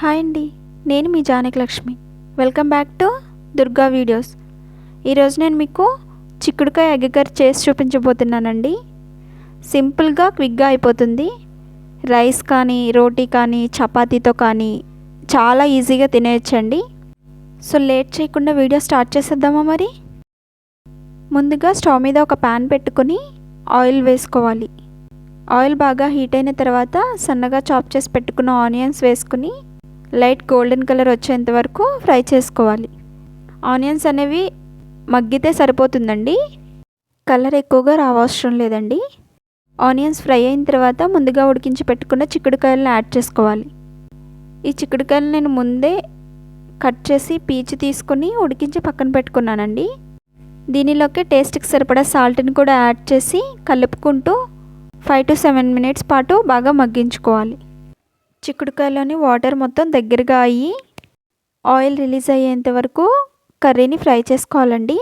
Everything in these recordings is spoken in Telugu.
హాయ్ అండి నేను మీ Janaki Lakshmi. Welcome back to Durga videos. ఈరోజు నేను మీకు చిక్కుడుకాయ ఎగ్ కర్రీ చేసి చూపించబోతున్నానండి. సింపుల్గా క్విక్గా అయిపోతుంది. రైస్ కానీ రోటీ కానీ చపాతీతో కానీ చాలా ఈజీగా తినేయచ్చండి. సో లేట్ చేయకుండా వీడియో స్టార్ట్ చేసేద్దామా మరి? ముందుగా స్టవ్ మీద ఒక ప్యాన్ పెట్టుకొని ఆయిల్ వేసుకోవాలి. ఆయిల్ బాగా హీట్ అయిన తర్వాత సన్నగా చాప్ చేసి పెట్టుకున్న ఆనియన్స్ వేసుకుని లైట్ గోల్డెన్ కలర్ వచ్చేంత వరకు ఫ్రై చేసుకోవాలి. ఆనియన్స్ అనేవి మగ్గితే సరిపోతుందండి. కలర్ ఎక్కువగా రావసరం లేదండి. ఆనియన్స్ ఫ్రై అయిన తర్వాత ముందుగా ఉడికించి పెట్టుకున్న చిక్కుడుకాయలను యాడ్ చేసుకోవాలి. ఈ చిక్కుడుకాయలు నేను ముందే కట్ చేసి పీచు తీసుకుని ఉడికించి పక్కన పెట్టుకున్నానండి. దీనిలోకి టేస్ట్కి సరిపడా సాల్ట్ని కూడా యాడ్ చేసి కలుపుకుంటూ ఫైవ్ టు సెవెన్ మినిట్స్ పాటు బాగా మగ్గించుకోవాలి. చిక్కుడుకాయలోని వాటర్ మొత్తం దగ్గరగా అయ్యి ఆయిల్ రిలీజ్ అయ్యేంత వరకు కర్రీని ఫ్రై చేసుకోవాలండి.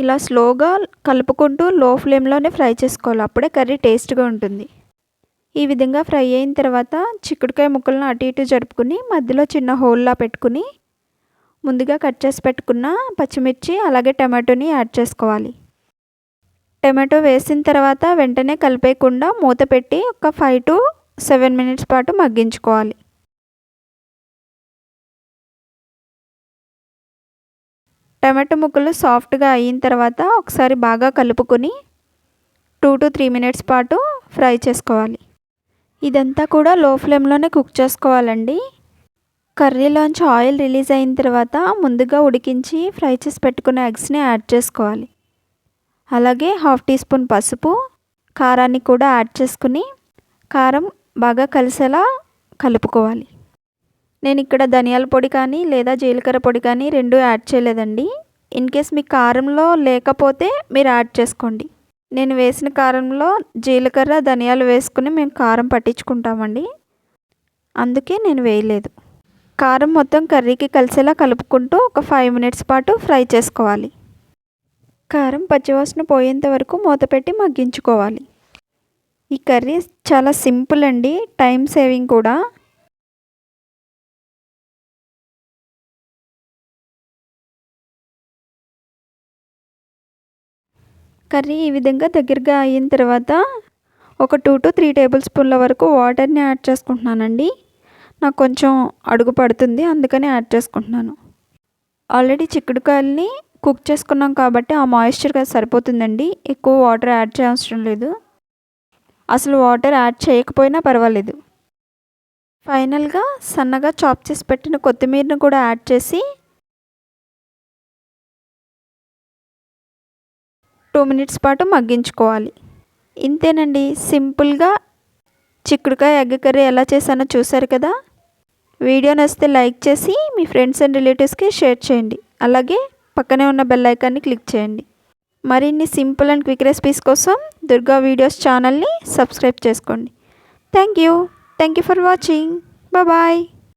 ఇలా స్లోగా కలుపుకుంటూ లో ఫ్లేమ్లోనే ఫ్రై చేసుకోవాలి. అప్పుడే కర్రీ టేస్ట్గా ఉంటుంది. ఈ విధంగా ఫ్రై అయిన తర్వాత చిక్కుడుకాయ ముక్కలను అటు ఇటు జరుపుకుని మధ్యలో చిన్న హోల్లా పెట్టుకుని ముందుగా కట్ చేసి పెట్టుకున్న పచ్చిమిర్చి అలాగే టమాటోని యాడ్ చేసుకోవాలి. టమాటో వేసిన తర్వాత వెంటనే కలిపేయకుండా మూత పెట్టి ఒక ఫైవ్ టు సెవెన్ మినిట్స్ పాటు మగ్గించుకోవాలి. టమాటో ముక్కలు సాఫ్ట్గా అయిన తర్వాత ఒకసారి బాగా కలుపుకొని టూ టు త్రీ మినిట్స్ పాటు ఫ్రై చేసుకోవాలి. ఇదంతా కూడా లో ఫ్లేమ్లోనే కుక్ చేసుకోవాలండి. కర్రీలోంచి ఆయిల్ రిలీజ్ అయిన తర్వాత ముందుగా ఉడికించి ఫ్రై చేసి పెట్టుకున్న ఎగ్స్ని యాడ్ చేసుకోవాలి. అలాగే హాఫ్ టీ స్పూన్ పసుపు కారాన్ని కూడా యాడ్ చేసుకుని కారం బాగా కలిసేలా కలుపుకోవాలి. నేను ఇక్కడ ధనియాల పొడి కానీ లేదా జీలకర్ర పొడి కానీ రెండు యాడ్ చేయలేదండి. ఇన్ కేస్ మీ కారంలో లేకపోతే మీరు యాడ్ చేసుకోండి. నేను వేసిన కారంలో జీలకర్ర ధనియాలు వేసుకుని మేము కారం పట్టించుకుంటామండి. అందుకే నేను వేయలేదు. కారం మొత్తం కర్రీకి కలిసేలా కలుపుకుంటూ ఒక ఫైవ్ మినిట్స్ పాటు ఫ్రై చేసుకోవాలి. కారం పచ్చివాసన పోయేంత వరకు మూత పెట్టి మగ్గించుకోవాలి. ఈ కర్రీ చాలా సింపుల్ అండి టైం సేవింగ్ కూడా. కర్రీ ఈ విధంగా దగ్గరగా అయిన తర్వాత ఒక టూ టు త్రీ టేబుల్ స్పూన్ల వరకు వాటర్ని యాడ్ చేసుకుంటున్నానండి. నాకు కొంచెం అడుగు పడుతుంది అందుకని యాడ్ చేసుకుంటున్నాను. ఆల్రెడీ చిక్కుడుకాయలని కుక్ చేసుకున్నాం కాబట్టి ఆ మాయిశ్చర్గా సరిపోతుందండి ఎక్కువ వాటర్ యాడ్ చేయవసరం లేదు. అసలు వాటర్ యాడ్ చేయకపోయినా పర్వాలేదు. ఫైనల్గా సన్నగా చాప్ చేసి పెట్టిన కొత్తిమీరను కూడా యాడ్ చేసి టూ మినిట్స్ పాటు మగ్గించుకోవాలి. ఇంతేనండి. సింపుల్గా చిక్కుడుకాయ ఎగ్ కర్రీ ఎలా చేశానో చూసారు కదా? వీడియో నచ్చితే లైక్ చేసి మీ ఫ్రెండ్స్ అండ్ రిలేటివ్స్కి షేర్ చేయండి. అలాగే పక్కనే ఉన్న బెల్ ఐకాన్ని క్లిక్ చేయండి. మరిన్ని సింపుల్ అండ్ క్విక్ రెసిపీస్ కోసం దుర్గా వీడియోస్ ఛానల్ని సబ్స్క్రైబ్ చేసుకోండి. Thank you. Thank you for watching. Bye